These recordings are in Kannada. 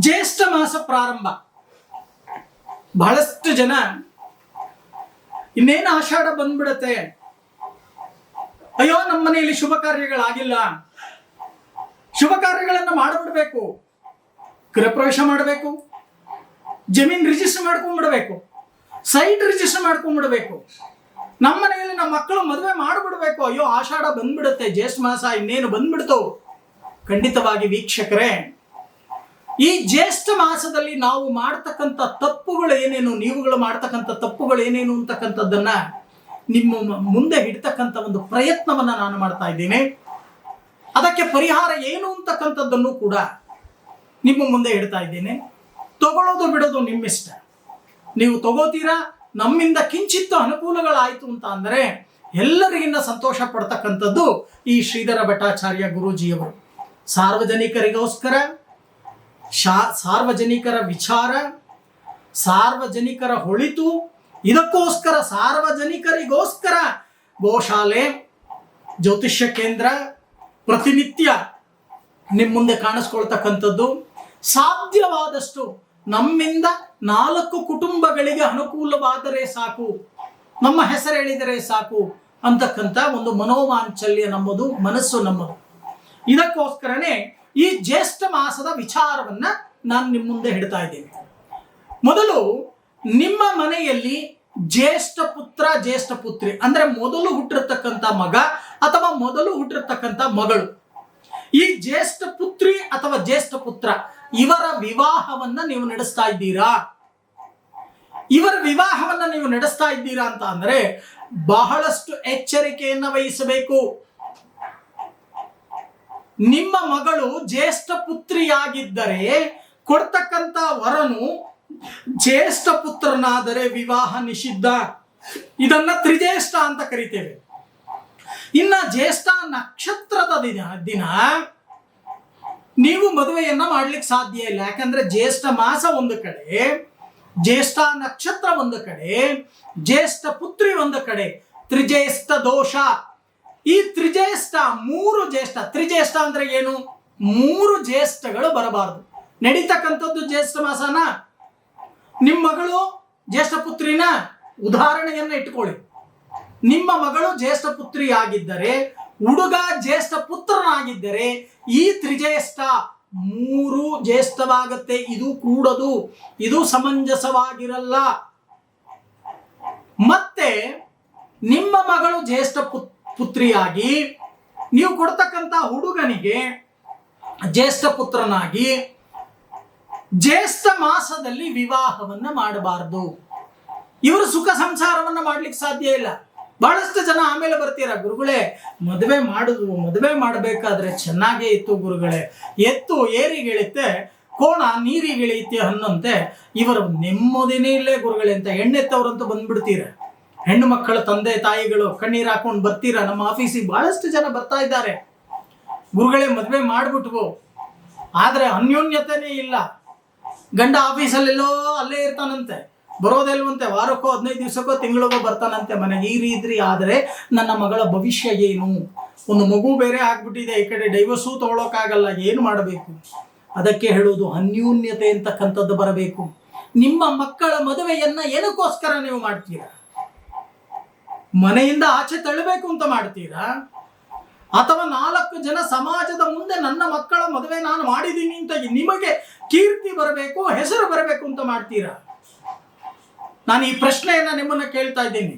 ಜ್ಯೇಷ್ಠ ಮಾಸ ಪ್ರಾರಂಭ. ಬಹಳಷ್ಟು ಜನ ಇನ್ನೇನು ಆಷಾಢ ಬಂದ್ಬಿಡತ್ತೆ? ಅಯ್ಯೋ, ನಮ್ಮ ಮನೆಯಲ್ಲಿ ಶುಭ ಕಾರ್ಯಗಳಾಗಿಲ್ಲ. ಶುಭ ಕಾರ್ಯಗಳನ್ನು ಮಾಡಿಬಿಡ್ಬೇಕು. ಗೃಹಪ್ರವೇಶ ಮಾಡಬೇಕು. ಜಮೀನ್ ರಿಜಿಸ್ಟರ್ ಮಾಡ್ಕೊಂಡ್ಬಿಡ್ಬೇಕು. ಸೈಟ್ ರಿಜಿಸ್ಟರ್ ಮಾಡ್ಕೊಂಡ್ಬಿಡ್ಬೇಕು. ನಮ್ಮ ಮನೆಯಲ್ಲಿ ನಮ್ಮ ಮಕ್ಕಳು ಮದುವೆ ಮಾಡಿಬಿಡ್ಬೇಕು. ಅಯ್ಯೋ, ಆಷಾಢ ಬಂದ್ಬಿಡುತ್ತೆ, ಜ್ಯೇಷ್ಠ ಮಾಸ ಇನ್ನೇನು ಬಂದ್ಬಿಡ್ತು? ಖಂಡಿತವಾಗಿ ವೀಕ್ಷಕರೇ ಈ ಜ್ಯೇಷ್ಠ ಮಾಸದಲ್ಲಿ ನಾವು ಮಾಡ್ತಕ್ಕಂಥ ತಪ್ಪುಗಳು ಏನೇನು, ನೀವುಗಳು ಮಾಡ್ತಕ್ಕಂಥ ತಪ್ಪುಗಳು ಏನೇನು ಅಂತಕ್ಕಂಥದ್ದನ್ನ ನಿಮ್ಮ ಮುಂದೆ ಇಡ್ತಕ್ಕಂಥ ಒಂದು ಪ್ರಯತ್ನವನ್ನ ನಾನು ಮಾಡ್ತಾ ಇದ್ದೇನೆ. ಅದಕ್ಕೆ ಪರಿಹಾರ ಏನು ಅಂತಕ್ಕಂಥದ್ದನ್ನು ಕೂಡ ನಿಮ್ಮ ಮುಂದೆ ಇಡ್ತಾ ಇದ್ದೇನೆ. ತಗೊಳ್ಳೋದು ಬಿಡೋದು ನಿಮ್ಮಿಷ್ಟ. ನೀವು ತಗೋತೀರಾ? ನಮ್ಮಿಂದ ಕಿಂಚಿತ್ತು ಅನುಕೂಲಗಳಾಯಿತು ಅಂತ ಅಂದರೆ ಎಲ್ಲರಿಗಿನ್ನ ಸಂತೋಷ ಪಡ್ತಕ್ಕಂಥದ್ದು ಈ ಶ್ರೀಧರ ಭಟ್ಟಾಚಾರ್ಯ ಗುರೂಜಿಯವರು. ಸಾರ್ವಜನಿಕರಿಗೋಸ್ಕರ ಶಾ ಸಾರ್ವಜನಿಕರ ವಿಚಾರ, ಸಾರ್ವಜನಿಕರ ಹೊಳಿತು, ಇದಕ್ಕೋಸ್ಕರ ಸಾರ್ವಜನಿಕರಿಗೋಸ್ಕರ ಗೋಶಾಲೆ, ಜ್ಯೋತಿಷ್ಯ ಕೇಂದ್ರ, ಪ್ರತಿನಿತ್ಯ ನಿಮ್ಮ ಮುಂದೆ ಕಾಣಿಸ್ಕೊಳ್ತಕ್ಕಂಥದ್ದು. ಸಾಧ್ಯವಾದಷ್ಟು ನಮ್ಮಿಂದ ನಾಲ್ಕು ಕುಟುಂಬಗಳಿಗೆ ಅನುಕೂಲವಾದರೆ ಸಾಕು, ನಮ್ಮ ಹೆಸರು ಹೇಳಿದರೆ ಸಾಕು ಅಂತಕ್ಕಂಥ ಒಂದು ಮನೋವಾಂಚಲ್ಯ ನಮ್ಮದು, ಮನಸ್ಸು ನಮ್ಮದು. ಇದಕ್ಕೋಸ್ಕರನೇ ಈ ಜ್ಯೇಷ್ಠ ಮಾಸದ ವಿಚಾರವನ್ನ ನಾನು ನಿಮ್ಮ ಮುಂದೆ ಹಿಡ್ತಾ ಇದ್ದೇನೆ. ಮೊದಲು ನಿಮ್ಮ ಮನೆಯಲ್ಲಿ ಜ್ಯೇಷ್ಠ ಪುತ್ರ, ಜ್ಯೇಷ್ಠ ಪುತ್ರಿ, ಅಂದ್ರೆ ಮೊದಲು ಹುಟ್ಟಿರ್ತಕ್ಕಂಥ ಮಗ ಅಥವಾ ಮೊದಲು ಹುಟ್ಟಿರ್ತಕ್ಕಂಥ ಮಗಳು, ಈ ಜ್ಯೇಷ್ಠ ಪುತ್ರಿ ಅಥವಾ ಜ್ಯೇಷ್ಠ ಪುತ್ರ, ಇವರ ವಿವಾಹವನ್ನ ನೀವು ನಡೆಸ್ತಾ ಇದ್ದೀರಾ? ಇವರ ವಿವಾಹವನ್ನ ನೀವು ನಡೆಸ್ತಾ ಇದ್ದೀರಾ ಅಂತ ಅಂದ್ರೆ ಬಹಳಷ್ಟು ಎಚ್ಚರಿಕೆಯನ್ನ ವಹಿಸಬೇಕು. ನಿಮ್ಮ ಮಗಳು ಜ್ಯೇಷ್ಠ ಪುತ್ರಿಯಾಗಿದ್ದರೆ ಕೊಡ್ತಕ್ಕಂತ ವರನು ಜ್ಯೇಷ್ಠ ಪುತ್ರನಾದರೆ ವಿವಾಹ ನಿಷಿದ್ಧ. ಇದನ್ನ ತ್ರಿಜ್ಯೇಷ್ಠ ಅಂತ ಕರಿತೇವೆ. ಇನ್ನ ಜ್ಯೇಷ್ಠ ನಕ್ಷತ್ರದ ದಿನ ದಿನ ನೀವು ಮದುವೆಯನ್ನ ಮಾಡ್ಲಿಕ್ಕೆ ಸಾಧ್ಯ ಇಲ್ಲ. ಯಾಕಂದ್ರೆ ಜ್ಯೇಷ್ಠ ಮಾಸ ಒಂದು ಕಡೆ, ಜ್ಯೇಷ್ಠ ನಕ್ಷತ್ರ ಒಂದು ಕಡೆ, ಜ್ಯೇಷ್ಠ ಪುತ್ರಿ ಒಂದು ಕಡೆ, ತ್ರಿಜ್ಯೇಷ್ಠ ದೋಷ. ಈ ತ್ರಿಜ್ಯೇಷ್ಠ ಮೂರು ಜ್ಯೇಷ್ಠ. ತ್ರಿಜ್ಯೇಷ್ಠ ಅಂದ್ರೆ ಏನು? ಮೂರು ಜ್ಯೇಷ್ಠಗಳು ಬರಬಾರದು. ನಡೀತಕ್ಕಂಥದ್ದು ಜ್ಯೇಷ್ಠ ಮಾಸನ? ನಿಮ್ಮ ಮಗಳು ಜ್ಯೇಷ್ಠ ಪುತ್ರಿನ ಉದಾಹರಣೆಯನ್ನ ಇಟ್ಕೊಳ್ಳಿ. ನಿಮ್ಮ ಮಗಳು ಜ್ಯೇಷ್ಠ ಪುತ್ರಿ ಆಗಿದ್ದರೆ, ಹುಡುಗ ಜ್ಯೇಷ್ಠ ಪುತ್ರನಾಗಿದ್ದರೆ, ಈ ತ್ರಿಜ್ಯೇಷ್ಠ ಮೂರು ಜ್ಯೇಷ್ಠವಾಗತ್ತೆ. ಇದು ಕೂಡದು, ಇದು ಸಮಂಜಸವಾಗಿರಲ್ಲ. ಮತ್ತೆ ನಿಮ್ಮ ಮಗಳು ಜ್ಯೇಷ್ಠ ಪುತ್ ಪುತ್ರಿಯಾಗಿ, ನೀವು ಕೊಡ್ತಕ್ಕಂಥ ಹುಡುಗನಿಗೆ ಜ್ಯೇಷ್ಠ ಪುತ್ರನಾಗಿ ಜ್ಯೇಷ್ಠ ಮಾಸದಲ್ಲಿ ವಿವಾಹವನ್ನ ಮಾಡಬಾರದು. ಇವರು ಸುಖ ಸಂಸಾರವನ್ನ ಮಾಡ್ಲಿಕ್ಕೆ ಸಾಧ್ಯ ಇಲ್ಲ. ಬಹಳಷ್ಟು ಜನ ಆಮೇಲೆ ಬರ್ತೀರಾ, ಗುರುಗಳೇ, ಮದುವೆ ಮಾಡುದು, ಮದುವೆ ಮಾಡಬೇಕಾದ್ರೆ ಚೆನ್ನಾಗೇ ಇತ್ತು ಗುರುಗಳೇ. ಎತ್ತು, ಏರಿಗಿಳಿತೆ, ಕೋಣ ನೀರಿಗಿಳಿಯುತ್ತೆ ಅನ್ನೋಂತೆ. ಇವರು ನೆಮ್ಮದಿನೇ ಇಲ್ಲೇ ಗುರುಗಳೇ ಅಂತ ಹೆಣ್ಣೆತ್ತವ್ರಂತೂ ಬಂದ್ಬಿಡ್ತೀರ? ಹೆಣ್ಣು ಮಕ್ಕಳ ತಂದೆ ತಾಯಿಗಳು ಕಣ್ಣೀರು ಹಾಕೊಂಡು ಬರ್ತೀರಾ? ನಮ್ಮ ಆಫೀಸಿಗೆ ಬಹಳಷ್ಟು ಜನ ಬರ್ತಾ ಇದ್ದಾರೆ. ಗುರುಗಳೇ, ಮದುವೆ ಮಾಡ್ಬಿಟ್ವು. ಆದರೆ ಅನ್ಯೋನ್ಯತೆನೇ ಇಲ್ಲ. ಗಂಡ ಆಫೀಸಲ್ಲೆಲ್ಲೋ ಅಲ್ಲೇ ಇರ್ತಾನಂತೆ. ಬರೋದೆಲ್ವಂತೆ, ವಾರಕ್ಕೋ ಹದಿನೈದು ದಿವಸಕ್ಕೋ ತಿಂಗಳಿಗೋ ಬರ್ತಾನಂತೆ ಮನೆಗೆ. ಈ ರೀತಿ ಆದರೆ ನನ್ನ ಮಗಳ ಭವಿಷ್ಯ ಏನು? ಒಂದು ಮಗು ಬೇರೆ ಆಗ್ಬಿಟ್ಟಿದೆ. ಈ ಕಡೆ ಡೈವರ್ಸು ತಗೊಳಕ್ಕಾಗಲ್ಲ. ಏನು ಮಾಡಬೇಕು? ಅದಕ್ಕೆ ಹೇಳೋದು ಅನ್ಯೂನ್ಯತೆ ಅಂತಕ್ಕಂಥದ್ದು ಬರಬೇಕು. ನಿಮ್ಮ ಮಕ್ಕಳ ಮದುವೆಯನ್ನ ಏನಕ್ಕೋಸ್ಕರ ನೀವು ಮಾಡ್ತೀರಾ? ಮನೆಯಿಂದ ಆಚೆ ತಳ್ಳಬೇಕು ಅಂತ ಮಾಡ್ತೀರಾ? ಅಥವಾ ನಾಲ್ಕು ಜನ ಸಮಾಜದ ಮುಂದೆ ನನ್ನ ಮಕ್ಕಳ ಮದುವೆ ನಾನು ಮಾಡಿದ್ದೀನಿ ಅಂತ ನಿಮಗೆ ಕೀರ್ತಿ ಬರಬೇಕು, ಹೆಸರು ಬರಬೇಕು ಅಂತ ಮಾಡ್ತೀರಾ? ನಾನು ಈ ಪ್ರಶ್ನೆಯನ್ನ ನಿಮ್ಮನ್ನ ಕೇಳ್ತಾ ಇದ್ದೀನಿ.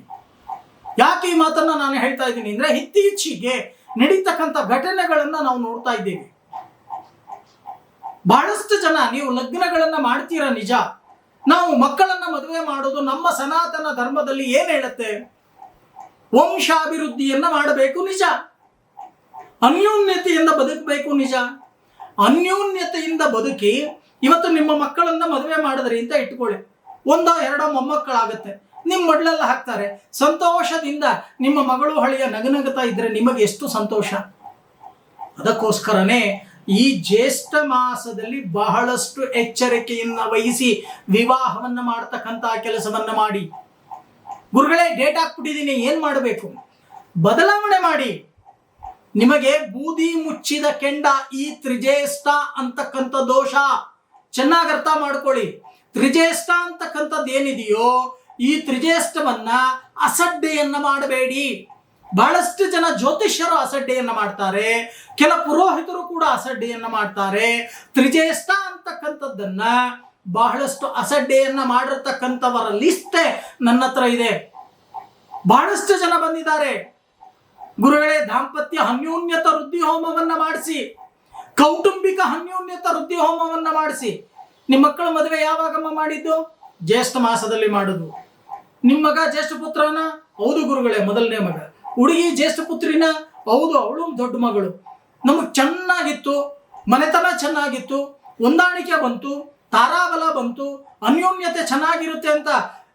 ಯಾಕೆ ಈ ಮಾತನ್ನ ನಾನು ಹೇಳ್ತಾ ಇದ್ದೀನಿ ಅಂದ್ರೆ ಇತ್ತೀಚೆಗೆ ನಡೀತಕ್ಕಂಥ ಘಟನೆಗಳನ್ನ ನಾವು ನೋಡ್ತಾ ಇದ್ದೀವಿ. ಬಹಳಷ್ಟು ಜನ, ನೀವು ಲಗ್ನಗಳನ್ನ ಮಾಡ್ತೀರಾ ನಿಜ. ನಾವು ಮಕ್ಕಳನ್ನ ಮದುವೆ ಮಾಡೋದು ನಮ್ಮ ಸನಾತನ ಧರ್ಮದಲ್ಲಿ ಏನ್ ಹೇಳುತ್ತೆ? ವಂಶಾಭಿವೃದ್ಧಿಯನ್ನ ಮಾಡಬೇಕು ನಿಜ. ಅನ್ಯೋನ್ಯತೆಯಿಂದ ಬದುಕಬೇಕು ನಿಜ. ಅನ್ಯೋನ್ಯತೆಯಿಂದ ಬದುಕಿ ಇವತ್ತು ನಿಮ್ಮ ಮಕ್ಕಳನ್ನ ಮದುವೆ ಮಾಡಿದ್ರಿ ಅಂತ ಇಟ್ಕೊಳ್ಳಿ. ಒಂದೋ ಎರಡೋ ಮೊಮ್ಮಕ್ಕಳಾಗುತ್ತೆ. ನಿಮ್ಮ ಮಡ್ಲೆಲ್ಲ ಹಾಕ್ತಾರೆ. ಸಂತೋಷದಿಂದ ನಿಮ್ಮ ಮಗಳು ಹಳಿಯ ನಗನಗುತ್ತಾ ಇದ್ರೆ ನಿಮಗೆ ಎಷ್ಟು ಸಂತೋಷ? ಅದಕ್ಕೋಸ್ಕರನೇ ಈ ಜ್ಯೇಷ್ಠ ಮಾಸದಲ್ಲಿ ಬಹಳಷ್ಟು ಎಚ್ಚರಿಕೆಯನ್ನ ವಹಿಸಿ ವಿವಾಹವನ್ನ ಮಾಡ್ತಕ್ಕಂಥ ಕೆಲಸವನ್ನ ಮಾಡಿ. ಗುರುಗಳೇ ಡೇಟ್ ಹಾಕ್ಬಿಟ್ಟಿದ್ದೀನಿ ಏನ್ ಮಾಡಬೇಕು? ಬದಲಾವಣೆ ಮಾಡಿ. ನಿಮಗೆ ಬೂದಿ ಮುಚ್ಚಿದ ಕೆಂಡ ಈ ತ್ರಿಜೇಷ್ಠ ಅಂತಕ್ಕಂಥ ದೋಷ. ಚೆನ್ನಾಗಿ ಅರ್ಥ ಮಾಡ್ಕೊಳ್ಳಿ. ತ್ರಿಜೇಷ್ಠ ಅಂತಕ್ಕಂಥದ್ದು ಏನಿದೆಯೋ, ಈ ತ್ರಿಜೇಷ್ಠವನ್ನ ಅಸಡ್ಡೆಯನ್ನ ಮಾಡಬೇಡಿ. ಬಹಳಷ್ಟು ಜನ ಜ್ಯೋತಿಷ್ಯರು ಅಸಡ್ಡೆಯನ್ನ ಮಾಡ್ತಾರೆ. ಕೆಲ ಪುರೋಹಿತರು ಕೂಡ ಅಸಡ್ಡೆಯನ್ನ ಮಾಡ್ತಾರೆ. ತ್ರಿಜೇಷ್ಠ ಅಂತಕ್ಕಂಥದ್ದನ್ನ ಬಹಳಷ್ಟು ಅಸಡ್ಡೆಯನ್ನ ಮಾಡಿರ್ತಕ್ಕಂಥವರ ಲಿಸ್ಟೇ ನನ್ನ ಹತ್ರ ಇದೆ. ಬಹಳಷ್ಟು ಜನ ಬಂದಿದ್ದಾರೆ. ಗುರುಗಳೇ, ದಾಂಪತ್ಯ ಅನ್ಯೋನ್ಯತ ವೃದ್ಧಿ ಹೋಮವನ್ನ ಮಾಡಿಸಿ, ಕೌಟುಂಬಿಕ ಅನ್ಯೋನ್ಯತ ವೃದ್ಧಿ ಹೋಮವನ್ನ ಮಾಡಿಸಿ ನಿಮ್ಮ ಮಕ್ಕಳ ಮದುವೆ ಯಾವಾಗಮ್ಮ ಮಾಡಿದ್ದು? ಜ್ಯೇಷ್ಠ ಮಾಸದಲ್ಲಿ ಮಾಡುದು. ನಿಮ್ಮ ಮಗ ಜ್ಯೇಷ್ಠ ಪುತ್ರನ? ಹೌದು ಗುರುಗಳೇ, ಮೊದಲನೇ ಮಗ. ಹುಡುಗಿ ಜ್ಯೇಷ್ಠ ಪುತ್ರಿನ? ಹೌದು, ಅವಳು ದೊಡ್ಡ ಮಗಳು. ನಮಗೆ ಚೆನ್ನಾಗಿತ್ತು, ಮನೆತನ ಚೆನ್ನಾಗಿತ್ತು, ಹೊಂದಾಣಿಕೆ ಬಂತು. ತಾರಾಬಲ ಬಂತು, ಅನ್ಯೋನ್ಯತೆ ಚೆನ್ನಾಗಿರುತ್ತೆ ಅಂತ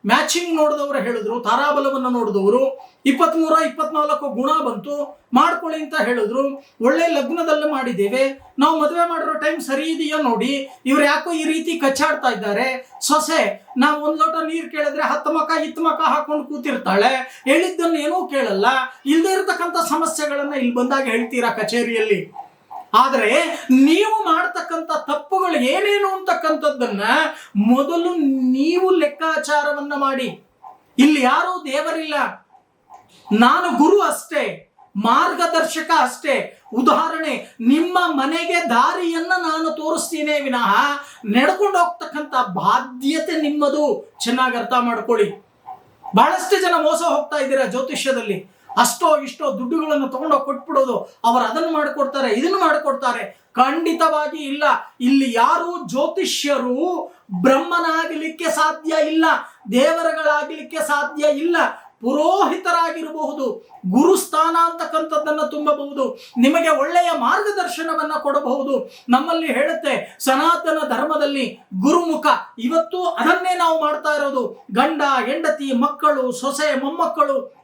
ಮ್ಯಾಚಿಂಗ್ ನೋಡಿದವರು ಹೇಳಿದ್ರು, ತಾರಾಬಲವನ್ನು ನೋಡಿದವರು. ಇಪ್ಪತ್ಮೂರ, ಇಪ್ಪತ್ನಾಲ್ಕು ಗುಣ ಬಂತು, ಮಾಡ್ಕೊಳ್ಳಿ ಅಂತ ಹೇಳಿದ್ರು. ಒಳ್ಳೆ ಲಗ್ನದಲ್ಲಿ ಮಾಡಿದ್ದೇವೆ. ನಾವು ಮದುವೆ ಮಾಡಿರೋ ಟೈಮ್ ಸರಿ ಇದೆಯೋ ನೋಡಿ, ಇವ್ರು ಯಾಕೋ ಈ ರೀತಿ ಕಚ್ಚಾಡ್ತಾ ಇದ್ದಾರೆ. ಸೊಸೆ, ನಾವು ಒಂದ್ ಲೋಟ ನೀರು ಕೇಳಿದ್ರೆ ಹತ್ತು ಮಕ, ಇತ್ತು ಮಕ ಹಾಕೊಂಡು ಕೂತಿರ್ತಾಳೆ. ಹೇಳಿದ್ದನ್ನು ಏನೂ ಕೇಳಲ್ಲ. ಇಲ್ಲದೆ ಇರತಕ್ಕಂಥ ಸಮಸ್ಯೆಗಳನ್ನ ಇಲ್ಲಿ ಬಂದಾಗ ಹೇಳ್ತೀರಾ ಕಚೇರಿಯಲ್ಲಿ? ಆದರೆ ನೀವು ಮಾಡ್ತಕ್ಕಂಥ ತಪ್ಪುಗಳು ಏನೇನು ಅಂತಕ್ಕಂಥದ್ದನ್ನ ಮೊದಲು ನೀವು ಲೆಕ್ಕಾಚಾರವನ್ನ ಮಾಡಿ. ಇಲ್ಲಿ ಯಾರೂ ದೇವರಿಲ್ಲ. ನಾನು ಗುರು ಅಷ್ಟೇ, ಮಾರ್ಗದರ್ಶಕ ಅಷ್ಟೇ. ಉದಾಹರಣೆ, ನಿಮ್ಮ ಮನೆಗೆ ದಾರಿಯನ್ನ ನಾನು ತೋರಿಸ್ತೀನಿ ವಿನಃ ನಡ್ಕೊಂಡು ಹೋಗ್ತಕ್ಕಂಥ ಬಾಧ್ಯತೆ ನಿಮ್ಮದು. ಚೆನ್ನಾಗಿ ಅರ್ಥ ಮಾಡ್ಕೊಳ್ಳಿ. ಬಹಳಷ್ಟು ಜನ ಮೋಸ ಹೋಗ್ತಾ ಇದ್ದೀರಾ ಜ್ಯೋತಿಷ್ಯದಲ್ಲಿ. ಅಷ್ಟೋ ಇಷ್ಟೋ ದುಡ್ಡುಗಳನ್ನು ತಗೊಂಡೋಗಿ ಕೊಟ್ಬಿಡೋದು. ಅವರು ಅದನ್ನು ಮಾಡಿಕೊಡ್ತಾರೆ, ಇದನ್ನು ಮಾಡಿಕೊಡ್ತಾರೆ. ಖಂಡಿತವಾಗಿ ಇಲ್ಲ. ಇಲ್ಲಿ ಯಾರು ಜ್ಯೋತಿಷ್ಯರು ಬ್ರಹ್ಮನಾಗಲಿಕ್ಕೆ ಸಾಧ್ಯ ಇಲ್ಲ. ದೇವರುಗಳಾಗಲಿಕ್ಕೆ ಸಾಧ್ಯ ಇಲ್ಲ. ಪುರೋಹಿತರಾಗಿರಬಹುದು ಗುರುಸ್ಥಾನ ಅಂತಕ್ಕಂಥದ್ದನ್ನು ತುಂಬಬಹುದು, ನಿಮಗೆ ಒಳ್ಳೆಯ ಮಾರ್ಗದರ್ಶನವನ್ನ ಕೊಡಬಹುದು. ನಮ್ಮಲ್ಲಿ ಹೇಳುತ್ತೆ, ಸನಾತನ ಧರ್ಮದಲ್ಲಿ ಗುರುಮುಖ. ಇವತ್ತು ಅದನ್ನೇ ನಾವು ಮಾಡ್ತಾ ಇರೋದು. ಗಂಡ, ಹೆಂಡತಿ, ಮಕ್ಕಳು, ಸೊಸೆ, ಮೊಮ್ಮಕ್ಕಳು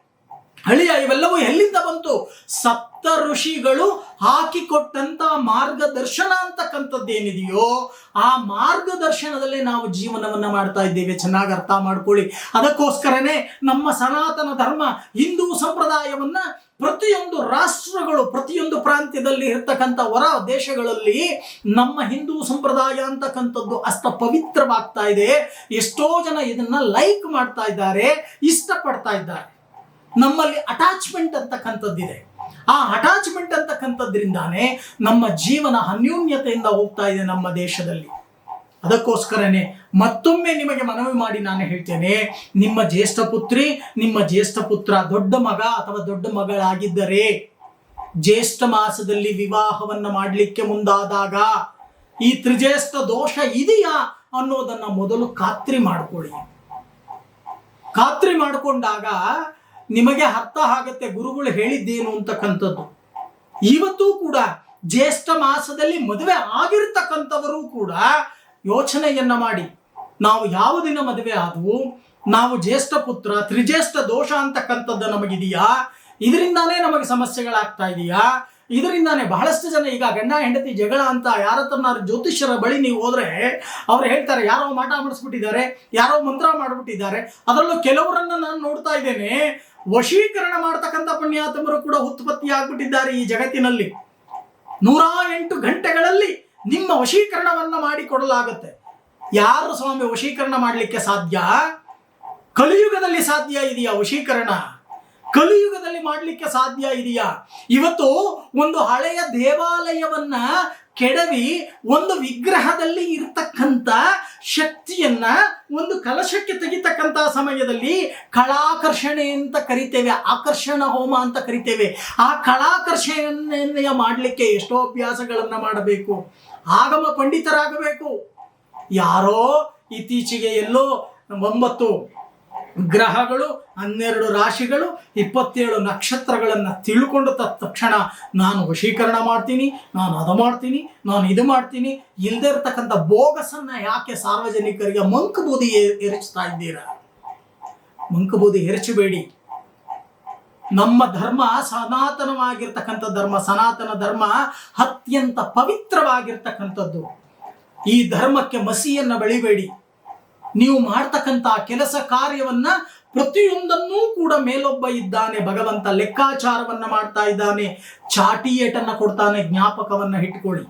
ಹಳಿಯ ಇವೆಲ್ಲವೂ ಎಲ್ಲಿಂದ ಬಂತು? ಸಪ್ತ ಋಷಿಗಳು ಹಾಕಿಕೊಟ್ಟಂತ ಮಾರ್ಗದರ್ಶನ ಅಂತಕ್ಕಂಥದ್ದೇನಿದೆಯೋ, ಆ ಮಾರ್ಗದರ್ಶನದಲ್ಲೇ ನಾವು ಜೀವನವನ್ನ ಮಾಡ್ತಾ ಇದ್ದೇವೆ. ಚೆನ್ನಾಗಿ ಅರ್ಥ ಮಾಡ್ಕೊಳ್ಳಿ. ಅದಕ್ಕೋಸ್ಕರನೇ ನಮ್ಮ ಸನಾತನ ಧರ್ಮ, ಹಿಂದೂ ಸಂಪ್ರದಾಯವನ್ನ ಪ್ರತಿಯೊಂದು ರಾಷ್ಟ್ರಗಳು, ಪ್ರತಿಯೊಂದು ಪ್ರಾಂತ್ಯದಲ್ಲಿ ಇರ್ತಕ್ಕಂಥ ಹೊರ ದೇಶಗಳಲ್ಲಿ ನಮ್ಮ ಹಿಂದೂ ಸಂಪ್ರದಾಯ ಅಂತಕ್ಕಂಥದ್ದು ಅಷ್ಟ ಪವಿತ್ರವಾಗ್ತಾ ಇದೆ. ಎಷ್ಟೋ ಜನ ಇದನ್ನ ಲೈಕ್ ಮಾಡ್ತಾ ಇದ್ದಾರೆ, ಇಷ್ಟಪಡ್ತಾ ಇದ್ದಾರೆ. ನಮ್ಮಲ್ಲಿ ಅಟ್ಯಾಚ್ಮೆಂಟ್ ಅಂತಕ್ಕಂಥದ್ದಿದೆ. ಆ ಅಟ್ಯಾಚ್ಮೆಂಟ್ ಅಂತಕ್ಕಂಥದ್ರಿಂದಾನೇ ನಮ್ಮ ಜೀವನ ಅನ್ಯೋನ್ಯತೆಯಿಂದ ಹೋಗ್ತಾ ಇದೆ ನಮ್ಮ ದೇಶದಲ್ಲಿ. ಅದಕ್ಕೋಸ್ಕರನೇ ಮತ್ತೊಮ್ಮೆ ನಿಮಗೆ ಮನವಿ ಮಾಡಿ ನಾನು ಹೇಳ್ತೇನೆ, ನಿಮ್ಮ ಜ್ಯೇಷ್ಠ ಪುತ್ರಿ, ನಿಮ್ಮ ಜ್ಯೇಷ್ಠ ಪುತ್ರ ದೊಡ್ಡ ಮಗ ಅಥವಾ ದೊಡ್ಡ ಮಗಳಾಗಿದ್ದರೆ ಜ್ಯೇಷ್ಠ ಮಾಸದಲ್ಲಿ ವಿವಾಹವನ್ನ ಮಾಡಲಿಕ್ಕೆ ಮುಂದಾದಾಗ ಈ ತ್ರಿಜೇಷ್ಠ ದೋಷ ಇದೆಯಾ ಅನ್ನೋದನ್ನ ಮೊದಲು ಖಾತ್ರಿ ಮಾಡ್ಕೊಳ್ಳಿ. ಖಾತ್ರಿ ಮಾಡಿಕೊಂಡಾಗ ನಿಮಗೆ ಅರ್ಥ ಆಗತ್ತೆ, ಗುರುಗಳು ಹೇಳಿದ್ದೇನು ಅಂತಕ್ಕಂಥದ್ದು. ಇವತ್ತು ಕೂಡ ಜ್ಯೇಷ್ಠ ಮಾಸದಲ್ಲಿ ಮದುವೆ ಆಗಿರ್ತಕ್ಕಂಥವರು ಕೂಡ ಯೋಚನೆಯನ್ನ ಮಾಡಿ. ನಾವು ಯಾವ ದಿನ ಮದುವೆ ಆದವು? ನಾವು ಜ್ಯೇಷ್ಠ ಪುತ್ರ, ತ್ರಿಜ್ಯೇಷ್ಠ ದೋಷ ಅಂತಕ್ಕಂಥದ್ದು ನಮಗಿದೆಯಾ? ಇದರಿಂದಾನೇ ನಮಗೆ ಸಮಸ್ಯೆಗಳಾಗ್ತಾ ಇದೆಯಾ? ಇದರಿಂದಾನೇ ಬಹಳಷ್ಟು ಜನ ಈಗ ಗಂಡ, ಹೆಂಡತಿ ಜಗಳ ಅಂತ ಯಾರ ಹತ್ರನಾದ್ರು ಜ್ಯೋತಿಷ್ಯರ ಬಳಿ ನೀವು ಹೋದ್ರೆ ಅವ್ರು ಹೇಳ್ತಾರೆ, ಯಾರೋ ಮಾಟ ಮಾಡಿಸ್ಬಿಟ್ಟಿದ್ದಾರೆ ಯಾರೋ ಮಂತ್ರ ಮಾಡಿಬಿಟ್ಟಿದ್ದಾರೆ. ಅದರಲ್ಲೂ ಕೆಲವರನ್ನ ನಾನು ನೋಡ್ತಾ ಇದ್ದೇನೆ, ವಶೀಕರಣ ಮಾಡ್ತಕ್ಕಂಥ ಪುಣ್ಯಾತ್ಮರು ಕೂಡ ಉತ್ಪತ್ತಿ ಆಗ್ಬಿಟ್ಟಿದ್ದಾರೆ ಈ ಜಗತ್ತಿನಲ್ಲಿ. ನೂರ ಎಂಟು ಗಂಟೆಗಳಲ್ಲಿ ನಿಮ್ಮ ವಶೀಕರಣವನ್ನ ಮಾಡಿ ಕೊಡಲಾಗುತ್ತೆ ಯಾರು ಸ್ವಾಮಿ ವಶೀಕರಣ ಮಾಡಲಿಕ್ಕೆ ಸಾಧ್ಯ? ಕಲಿಯುಗದಲ್ಲಿ ಸಾಧ್ಯ ಇದೆಯಾ ವಶೀಕರಣ? ಕಲಿಯುಗದಲ್ಲಿ ಮಾಡಲಿಕ್ಕೆ ಸಾಧ್ಯ ಇದೆಯಾ? ಇವತ್ತು ಒಂದು ಹಳೆಯ ದೇವಾಲಯವನ್ನ ಕೆಡವಿ ಒಂದು ವಿಗ್ರಹದಲ್ಲಿ ಇರ್ತಕ್ಕಂಥ ಶಕ್ತಿಯನ್ನ ಒಂದು ಕಲಶಕ್ಕೆ ತೆಗಿತಕ್ಕಂಥ ಸಮಯದಲ್ಲಿ ಕಳಾಕರ್ಷಣೆ ಅಂತ ಕರಿತೇವೆ, ಆಕರ್ಷಣ ಹೋಮ ಅಂತ ಕರಿತೇವೆ. ಆ ಕಳಾಕರ್ಷಣೆಯ ಮಾಡಲಿಕ್ಕೆ ಎಷ್ಟೋ ಅಭ್ಯಾಸಗಳನ್ನು ಮಾಡಬೇಕು. ಆಗಮ ಪಂಡಿತರಾಗಬೇಕು. ಯಾರೋ ಇತ್ತೀಚೆಗೆ ಎಲ್ಲೋ ಒಂಬತ್ತು ಗ್ರಹಗಳು, ಹನ್ನೆರಡು ರಾಶಿಗಳು, ಇಪ್ಪತ್ತೇಳು ನಕ್ಷತ್ರಗಳನ್ನು ತಿಳ್ಕೊಂಡು ತಕ್ಷಣ ನಾನು ವಶೀಕರಣ ಮಾಡ್ತೀನಿ, ನಾನು ಅದು ಮಾಡ್ತೀನಿ, ನಾನು ಇದು ಮಾಡ್ತೀನಿ. ಇಲ್ಲದೆ ಇರ್ತಕ್ಕಂಥ ಬೋಗಸನ್ನ ಯಾಕೆ ಸಾರ್ವಜನಿಕರಿಗೆ ಮಂಕಬೂದಿ ಎರಚ್ತಾ ಇದ್ದೀರಾ? ಮಂಕಬೂದಿ ಎರಚಬೇಡಿ. ನಮ್ಮ ಧರ್ಮ ಸನಾತನವಾಗಿರ್ತಕ್ಕಂಥ ಧರ್ಮ, ಸನಾತನ ಧರ್ಮ ಅತ್ಯಂತ ಪವಿತ್ರವಾಗಿರ್ತಕ್ಕಂಥದ್ದು. ಈ ಧರ್ಮಕ್ಕೆ ಮಸಿಯನ್ನ ಬೆಳಿಬೇಡಿ. ನೀವು ಮಾಡ್ತಕ್ಕಂಥ ಕೆಲಸ ಕಾರ್ಯವನ್ನ ಪ್ರತಿಯೊಂದನ್ನೂ ಕೂಡ ಮೇಲೊಬ್ಬ ಇದ್ದಾನೆ, ಭಗವಂತ ಲೆಕ್ಕಾಚಾರವನ್ನ ಮಾಡ್ತಾ ಇದ್ದಾನೆ, ಚಾಟಿ ಏಟನ್ನ ಕೊಡ್ತಾನೆ, ಜ್ಞಾಪಕವನ್ನ ಇಟ್ಕೊಳ್ಳಿ.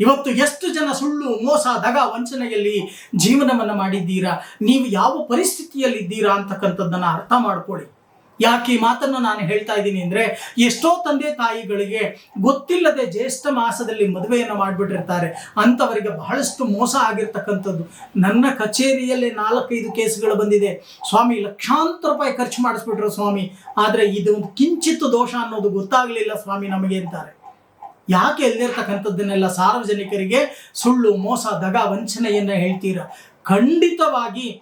ಇವತ್ತು ಎಷ್ಟು ಜನ ಸುಳ್ಳು, ಮೋಸ, ದಗ, ವಂಚನೆಯಲ್ಲಿ ಜೀವನವನ್ನು ಮಾಡಿದ್ದೀರಾ? ನೀವು ಯಾವ ಪರಿಸ್ಥಿತಿಯಲ್ಲಿದ್ದೀರಾ ಅಂತಕ್ಕಂಥದ್ದನ್ನು ಅರ್ಥ ಮಾಡ್ಕೊಳ್ಳಿ. ಯಾಕೆ ಈ ಮಾತನ್ನು ನಾನು ಹೇಳ್ತಾ ಇದ್ದೀನಿ ಅಂದರೆ ಎಷ್ಟೋ ತಂದೆ ತಾಯಿಗಳಿಗೆ ಗೊತ್ತಿಲ್ಲದೆ ಜ್ಯೇಷ್ಠ ಮಾಸದಲ್ಲಿ ಮದುವೆಯನ್ನು ಮಾಡಿಬಿಟ್ಟಿರ್ತಾರೆ. ಅಂಥವರಿಗೆ ಬಹಳಷ್ಟು ಮೋಸ ಆಗಿರ್ತಕ್ಕಂಥದ್ದು. ನನ್ನ ಕಚೇರಿಯಲ್ಲಿ ನಾಲ್ಕೈದು ಕೇಸ್ಗಳು ಬಂದಿದೆ. ಸ್ವಾಮಿ, ಲಕ್ಷಾಂತರ ರೂಪಾಯಿ ಖರ್ಚು ಮಾಡಿಸ್ಬಿಟ್ರು ಸ್ವಾಮಿ. ಆದರೆ ಇದು ಒಂದು ಕಿಂಚಿತ್ತು ದೋಷ ಅನ್ನೋದು ಗೊತ್ತಾಗಲಿಲ್ಲ ಸ್ವಾಮಿ ನಮಗೆ ಅಂತಾರೆ. ಯಾಕೆ ಎಲ್ಲಿರ್ತಕ್ಕಂಥದ್ದನ್ನೆಲ್ಲ ಸಾರ್ವಜನಿಕರಿಗೆ ಸುಳ್ಳು, ಮೋಸ, ದಗ, ವಂಚನೆಯನ್ನ ಹೇಳ್ತೀರಾ? ಖಂಡಿತವಾಗಿ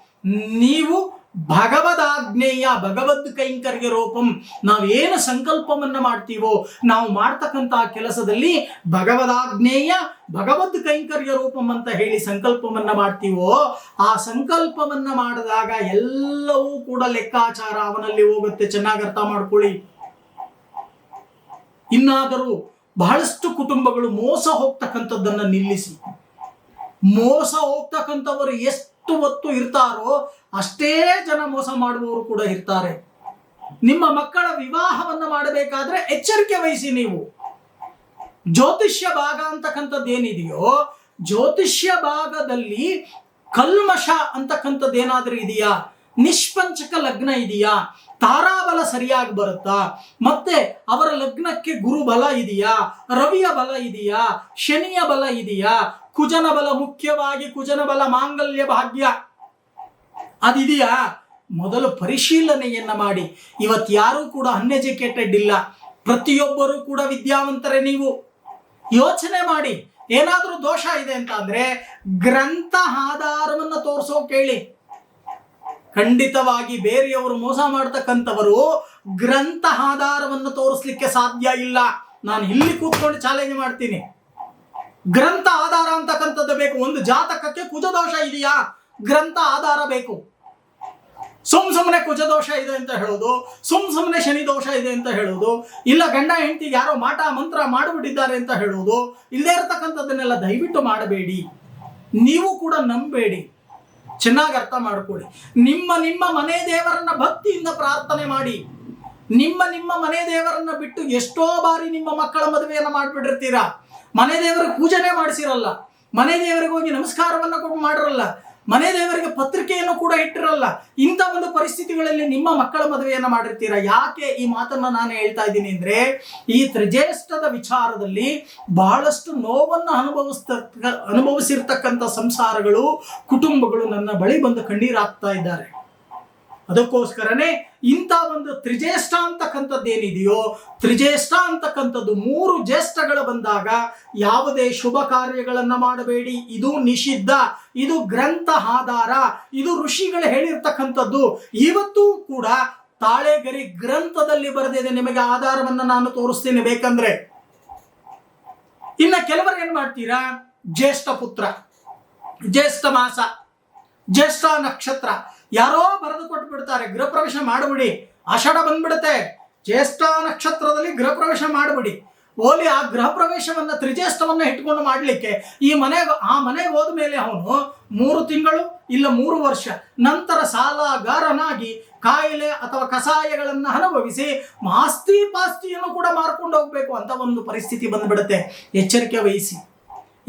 ನೀವು ಭಗವದಾಜ್ಞೇಯ ಭಗವದ್ ಕೈಂಕರ್ಯ ರೂಪಂ ನಾವೇನು ಸಂಕಲ್ಪವನ್ನ ಮಾಡ್ತೀವೋ, ನಾವು ಮಾಡ್ತಕ್ಕಂತಹ ಕೆಲಸದಲ್ಲಿ ಭಗವದಾಜ್ಞೇಯ ಭಗವದ್ ಕೈಂಕರ್ಯ ರೂಪಂ ಅಂತ ಹೇಳಿ ಸಂಕಲ್ಪವನ್ನ ಮಾಡ್ತೀವೋ, ಆ ಸಂಕಲ್ಪವನ್ನ ಮಾಡಿದಾಗ ಎಲ್ಲವೂ ಕೂಡ ಲೆಕ್ಕಾಚಾರ ಅವನಲ್ಲಿ ಹೋಗುತ್ತೆ. ಚೆನ್ನಾಗಿ ಅರ್ಥ ಮಾಡ್ಕೊಳ್ಳಿ. ಇನ್ನಾದರೂ ಬಹಳಷ್ಟು ಕುಟುಂಬಗಳು ಮೋಸ ಹೋಗ್ತಕ್ಕಂಥದ್ದನ್ನ ನಿಲ್ಲಿಸಿ. ಮೋಸ ಹೋಗ್ತಕ್ಕಂಥವರು ಎಷ್ಟು ಹೊತ್ತು ಇರ್ತಾರೋ ಅಷ್ಟೇ ಜನ ಮೋಸ ಮಾಡುವವರು ಕೂಡ ಇರ್ತಾರೆ. ನಿಮ್ಮ ಮಕ್ಕಳ ವಿವಾಹವನ್ನ ಮಾಡಬೇಕಾದ್ರೆ ಎಚ್ಚರಿಕೆ ವಹಿಸಿ ನೀವು. ಜ್ಯೋತಿಷ್ಯ ಭಾಗ ಅಂತಕ್ಕಂಥದ್ದು ಏನಿದೆಯೋ ಜ್ಯೋತಿಷ್ಯ ಭಾಗದಲ್ಲಿ ಕಲ್ಮಶ ಅಂತಕ್ಕಂಥದ್ದು ಏನಾದರೂ ಇದೆಯಾ? ನಿಷ್ಪಂಚಕ ಲಗ್ನ ಇದೆಯಾ? ತಾರಾಬಲ ಸರಿಯಾಗಿ ಬರುತ್ತಾ? ಮತ್ತೆ ಅವರ ಲಗ್ನಕ್ಕೆ ಗುರು ಬಲ ಇದೆಯಾ? ರವಿಯ ಬಲ ಇದೆಯಾ? ಶನಿಯ ಬಲ ಇದೆಯಾ? ಕುಜನ ಬಲ ಮುಖ್ಯವಾಗಿ ಕುಜನ ಬಲ ಮಾಂಗಲ್ಯ ಭಾಗ್ಯ. ಅದಿದೆಯಾ? ಮೊದಲು ಪರಿಶೀಲನೆಯನ್ನ ಮಾಡಿ. ಇವತ್ತು ಯಾರೂ ಕೂಡ ಅನ್ಎಜುಕೇಟೆಡ್ ಇಲ್ಲ ಪ್ರತಿಯೊಬ್ಬರೂ ಕೂಡ ವಿದ್ಯಾವಂತರೇ ನೀವು. ಯೋಚನೆ ಮಾಡಿ. ಏನಾದರೂ ದೋಷ ಇದೆ ಅಂತ ಅಂದ್ರೆ ಗ್ರಂಥ ಆಧಾರವನ್ನು ತೋರಿಸೋ ಕೇಳಿ. ಖಂಡಿತವಾಗಿ ಬೇರೆಯವರು ಮೋಸ ಮಾಡ್ತಕ್ಕಂಥವರು ಗ್ರಂಥ ಆಧಾರವನ್ನು ತೋರಿಸ್ಲಿಕ್ಕೆ ಸಾಧ್ಯ ಇಲ್ಲ. ನಾನು ಇಲ್ಲಿ ಕೂತ್ಕೊಂಡು ಚಾಲೆಂಜ್ ಮಾಡ್ತೀನಿ. ಗ್ರಂಥ ಆಧಾರ ಅಂತಕ್ಕಂಥದ್ದು ಬೇಕು. ಒಂದು ಜಾತಕಕ್ಕೆ ಕುಜದೋಷ ಇದೆಯಾ? ಗ್ರಂಥ ಆಧಾರ ಬೇಕು. ಸುಮ್ ಸುಮ್ಮನೆ ಕುಜದೋಷ ಇದೆ ಅಂತ ಹೇಳೋದು, ಸುಮ್ ಸುಮ್ಮನೆ ಶನಿ ದೋಷ ಇದೆ ಅಂತ ಹೇಳೋದು, ಇಲ್ಲ ಗಂಡ ಹೆಂಡತಿ ಯಾರೋ ಮಾಟ ಮಂತ್ರ ಮಾಡಿಬಿಟ್ಟಿದ್ದಾರೆ ಅಂತ ಹೇಳೋದು, ಇಲ್ಲದೇ ಇರತಕ್ಕಂಥದ್ದನ್ನೆಲ್ಲ ದಯವಿಟ್ಟು ಮಾಡಬೇಡಿ. ನೀವು ಕೂಡ ನಂಬೇಡಿ. ಚೆನ್ನಾಗಿ ಅರ್ಥ ಮಾಡಿಕೊಡಿ ನಿಮ್ಮ ನಿಮ್ಮ ಮನೆ ದೇವರನ್ನ ಭಕ್ತಿಯಿಂದ ಪ್ರಾರ್ಥನೆ ಮಾಡಿ. ನಿಮ್ಮ ನಿಮ್ಮ ಮನೆ ದೇವರನ್ನ ಬಿಟ್ಟು ಎಷ್ಟೋ ಬಾರಿ ನಿಮ್ಮ ಮಕ್ಕಳ ಮದುವೆಯನ್ನ ಮಾಡಿಬಿಟ್ಟಿರ್ತೀರಾ? ಮನೆ ದೇವರ ಪೂಜನೆ ಮಾಡಿಸಿರಲ್ಲ. ಮನೆ ದೇವರಿಗೆ ಹೋಗಿ ನಮಸ್ಕಾರವನ್ನ ಕೊಟ್ಟು ಮಾಡಿರಲ್ಲ. ಮನೆ ದೇವರಿಗೆ ಪತ್ರಿಕೆಯನ್ನು ಕೂಡ ಇಟ್ಟಿರಲ್ಲ. ಇಂಥ ಒಂದು ಪರಿಸ್ಥಿತಿಗಳಲ್ಲಿ ನಿಮ್ಮ ಮಕ್ಕಳ ಮದುವೆಯನ್ನು ಮಾಡಿರ್ತೀರಾ? ಯಾಕೆ ಈ ಮಾತನ್ನ ನಾನು ಹೇಳ್ತಾ ಇದ್ದೀನಿ ಅಂದ್ರೆ, ಈ ತ್ರಿಜೇಷ್ಠದ ವಿಚಾರದಲ್ಲಿ ಬಹಳಷ್ಟು ನೋವನ್ನು ಅನುಭವಿಸ್ತ, ಅನುಭವಿಸಿರ್ತಕ್ಕಂಥ ಸಂಸಾರಗಳು, ಕುಟುಂಬಗಳು ನನ್ನ ಬಳಿ ಬಂದು ಕಣ್ಣೀರಾಗ್ತಾ ಇದ್ದಾರೆ. ಅದಕ್ಕೋಸ್ಕರನೇ ಇಂಥ ಒಂದು ತ್ರಿಜೇಷ್ಠ ಅಂತಕ್ಕಂಥದ್ದು ಏನಿದೆಯೋ ತ್ರಿಜೇಷ್ಠ ಅಂತಕ್ಕಂಥದ್ದು ಮೂರು ಜ್ಯೇಷ್ಠಗಳು ಬಂದಾಗ ಯಾವುದೇ ಶುಭ ಕಾರ್ಯಗಳನ್ನು ಮಾಡಬೇಡಿ. ಇದು ನಿಷಿದ್ಧ, ಇದು ಗ್ರಂಥ ಆಧಾರ, ಇದು ಋಷಿಗಳು ಹೇಳಿರ್ತಕ್ಕಂಥದ್ದು. ಇವತ್ತೂ ಕೂಡ ತಾಳೆಗರಿ ಗ್ರಂಥದಲ್ಲಿ ಬರೆದಿದೆ, ನಿಮಗೆ ಆಧಾರವನ್ನು ನಾನು ತೋರಿಸ್ತೀನಿ. ಬೇಕಂದ್ರೆ ಇನ್ನ ಕೆಲವರು ಏನ್ ಮಾಡ್ತೀರಾ? ಜ್ಯೇಷ್ಠ ಪುತ್ರ, ಜ್ಯೇಷ್ಠ ಮಾಸ, ಜ್ಯೇಷ್ಠ ನಕ್ಷತ್ರ. ಯಾರೋ ಬರೆದು ಕೊಟ್ಟು ಬಿಡ್ತಾರೆ ಗೃಹ ಪ್ರವೇಶ ಮಾಡಿಬಿಡಿ. ಆಷಾಢ ಬಂದ್ಬಿಡುತ್ತೆ. ಜ್ಯೇಷ್ಠ ನಕ್ಷತ್ರದಲ್ಲಿ ಗೃಹ ಪ್ರವೇಶ ಮಾಡಿಬಿಡಿ. ಓಲಿ ಆ ಗೃಹ ಪ್ರವೇಶವನ್ನ ತ್ರಿಜ್ಯೇಷ್ಠವನ್ನ ಇಟ್ಕೊಂಡು ಮಾಡಲಿಕ್ಕೆ ಈ ಮನೆ ಆ ಮನೆಗೆ ಹೋದ ಮೇಲೆ ಅವನು ಮೂರು ತಿಂಗಳು ಇಲ್ಲ ಮೂರು ವರ್ಷ ನಂತರ ಸಾಲಗಾರನಾಗಿ ಕಾಯಿಲೆ ಅಥವಾ ಕಷಾಯಗಳನ್ನು ಅನುಭವಿಸಿ ಆಸ್ತಿ ಪಾಸ್ತಿಯನ್ನು ಕೂಡ ಮಾರ್ಕೊಂಡು ಹೋಗ್ಬೇಕು ಅಂತ ಒಂದು ಪರಿಸ್ಥಿತಿ ಬಂದ್ಬಿಡುತ್ತೆ. ಎಚ್ಚರಿಕೆ ವಹಿಸಿ.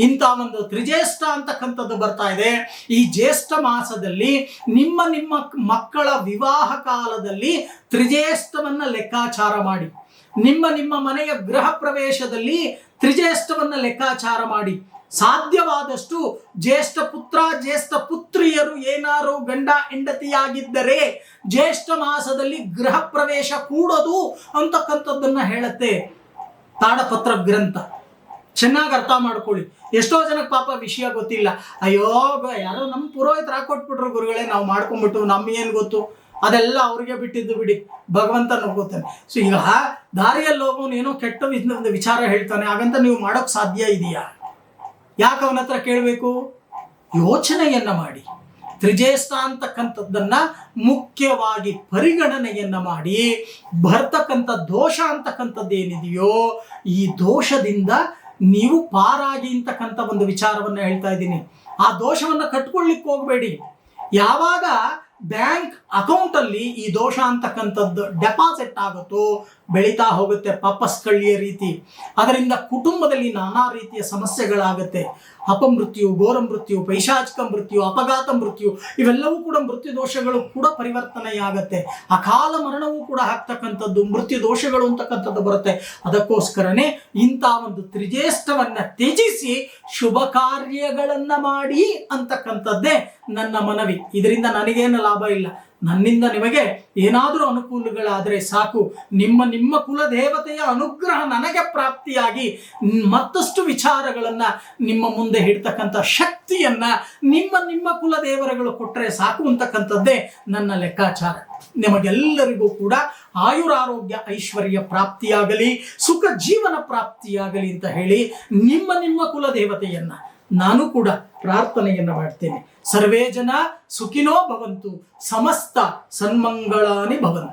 ಇಂಥ ಒಂದು ತ್ರಿಜ್ಯೇಷ್ಠ ಅಂತಕ್ಕಂಥದ್ದು ಬರ್ತಾ ಇದೆ. ಈ ಜ್ಯೇಷ್ಠ ಮಾಸದಲ್ಲಿ ನಿಮ್ಮ ನಿಮ್ಮ ಮಕ್ಕಳ ವಿವಾಹ ಕಾಲದಲ್ಲಿ ತ್ರಿಜ್ಯೇಷ್ಠವನ್ನ ಲೆಕ್ಕಾಚಾರ ಮಾಡಿ. ನಿಮ್ಮ ನಿಮ್ಮ ಮನೆಯ ಗೃಹ ಪ್ರವೇಶದಲ್ಲಿ ತ್ರಿಜ್ಯೇಷ್ಠವನ್ನ ಲೆಕ್ಕಾಚಾರ ಮಾಡಿ. ಸಾಧ್ಯವಾದಷ್ಟು ಜ್ಯೇಷ್ಠ ಪುತ್ರ, ಜ್ಯೇಷ್ಠ ಪುತ್ರಿಯರು ಏನಾರು ಗಂಡ, ಹೆಂಡತಿಯಾಗಿದ್ದರೆ ಜ್ಯೇಷ್ಠ ಮಾಸದಲ್ಲಿ ಗೃಹ ಪ್ರವೇಶ ಕೂಡದು ಅಂತಕ್ಕಂಥದ್ದನ್ನ ಹೇಳುತ್ತೆ ತಾಡಪತ್ರ ಗ್ರಂಥ. ಚೆನ್ನಾಗಿ ಅರ್ಥ ಮಾಡ್ಕೊಳ್ಳಿ. ಎಷ್ಟೋ ಜನಕ್ಕೆ ಪಾಪ ವಿಷಯ ಗೊತ್ತಿಲ್ಲ. ಅಯ್ಯೋ ಯಾರೋ ನಮ್ಮ ಪುರೋಹಿತರ ಹಾಕೊಟ್ಬಿಟ್ರು ಗುರುಗಳೇ, ನಾವು ಮಾಡ್ಕೊಂಡ್ಬಿಟ್ಟು ನಮ್ಗೇನು ಗೊತ್ತು? ಅದೆಲ್ಲ ಅವ್ರಿಗೆ ಬಿಟ್ಟಿದ್ದು ಬಿಡಿ. ಭಗವಂತ ನೋಡ್ಕೋತಾನೆ. ಸೊ ಈಗ ದಾರಿಯಲ್ಲಿ ಹೋಗೋನು ಏನೋ ಕೆಟ್ಟ ವಿಚಾರ ಹೇಳ್ತಾನೆ, ಹಾಗಂತ ನೀವು ಮಾಡೋಕ್ ಸಾಧ್ಯ ಇದೆಯಾ? ಯಾಕೆ ಅವನ ಹತ್ರ ಕೇಳಬೇಕು? ಯೋಚನೆಯನ್ನ ಮಾಡಿ. ತ್ರಿಜೇಷ್ಠ ಅಂತಕ್ಕಂಥದ್ದನ್ನು ಮುಖ್ಯವಾಗಿ ಪರಿಗಣನೆಯನ್ನ ಮಾಡಿ, ಬರ್ತಕ್ಕಂಥ ದೋಷ ಅಂತಕ್ಕಂಥದ್ದು ಏನಿದೆಯೋ, ಈ ದೋಷದಿಂದ ನೀವು ಪಾರಾಗಿ ಅಂತಕ್ಕಂಥ ಒಂದು ವಿಚಾರವನ್ನ ಹೇಳ್ತಾ ಇದ್ದೀನಿ. ಆ ದೋಷವನ್ನ ಕಟ್ಕೊಳ್ಳಿಕ್ಕೆ ಹೋಗಬೇಡಿ. ಯಾವಾಗ ಬ್ಯಾಂಕ್ ಅಕೌಂಟಲ್ಲಿ ಈ ದೋಷ ಅಂತಕ್ಕಂಥದ್ದು ಡೆಪಾಸಿಟ್ ಆಗುತ್ತೋ, ಬೆಳೀತಾ ಹೋಗುತ್ತೆ ಪಾಪಸ್ ಕಳ್ಳಿಯ ರೀತಿ. ಅದರಿಂದ ಕುಟುಂಬದಲ್ಲಿ ನಾನಾ ರೀತಿಯ ಸಮಸ್ಯೆಗಳಾಗುತ್ತೆ. ಅಪಮೃತ್ಯು ಘೋರ ಮೃತ್ಯು ಪೈಶಾಚಿಕ ಮೃತ್ಯು, ಅಪಘಾತ ಮೃತ್ಯು, ಇವೆಲ್ಲವೂ ಕೂಡ ಮೃತ್ಯು ದೋಷಗಳು ಕೂಡ ಪರಿವರ್ತನೆಯಾಗತ್ತೆ. ಅಕಾಲ ಮರಣವೂ ಕೂಡ ಆಗ್ತಕ್ಕಂಥದ್ದು, ಮೃತ್ಯು ದೋಷಗಳು ಅಂತಕ್ಕಂಥದ್ದು ಬರುತ್ತೆ. ಅದಕ್ಕೋಸ್ಕರನೇ ಇಂಥ ಒಂದು ತ್ರಿಜೇಷ್ಠವನ್ನ ತ್ಯಜಿಸಿ ಶುಭ ಕಾರ್ಯಗಳನ್ನ ಮಾಡಿ ಅಂತಕ್ಕಂಥದ್ದೇ ನನ್ನ ಮನವಿ. ಇದರಿಂದ ನನಗೇನು ಲಾಭ ಇಲ್ಲ. ನನ್ನಿಂದ ನಿಮಗೆ ಏನಾದರೂ ಅನುಕೂಲಗಳಾದರೆ ಸಾಕು. ನಿಮ್ಮ ನಿಮ್ಮ ಕುಲದೇವತೆಯ ಅನುಗ್ರಹ ನನಗೆ ಪ್ರಾಪ್ತಿಯಾಗಿ. ಮತ್ತಷ್ಟು ವಿಚಾರಗಳನ್ನು ನಿಮ್ಮ ಮುಂದೆ ಇಡ್ತಕ್ಕಂಥ ಶಕ್ತಿಯನ್ನ ನಿಮ್ಮ ನಿಮ್ಮ ಕುಲ ದೇವರುಗಳು ಕೊಟ್ಟರೆ ಸಾಕು ಅಂತಕ್ಕಂಥದ್ದೇ ನನ್ನ ಲೆಕ್ಕಾಚಾರ. ನಿಮಗೆಲ್ಲರಿಗೂ ಕೂಡ ಆಯುರಾರೋಗ್ಯ ಐಶ್ವರ್ಯ ಪ್ರಾಪ್ತಿಯಾಗಲಿ, ಸುಖ ಜೀವನ ಪ್ರಾಪ್ತಿಯಾಗಲಿ ಅಂತ ಹೇಳಿ ನಿಮ್ಮ ನಿಮ್ಮ ಕುಲ ದೇವತೆಯನ್ನ ನಾನು ಕೂಡ ಪ್ರಾರ್ಥನೆಯನ್ನು ಮಾಡ್ತೇನೆ. ಸರ್ವೇ ಜನ ಸುಖಿನೋ ಭವಂತು ಸಮಸ್ತ ಸನ್ಮಂಗಳಾನಿ ಭವಂತು.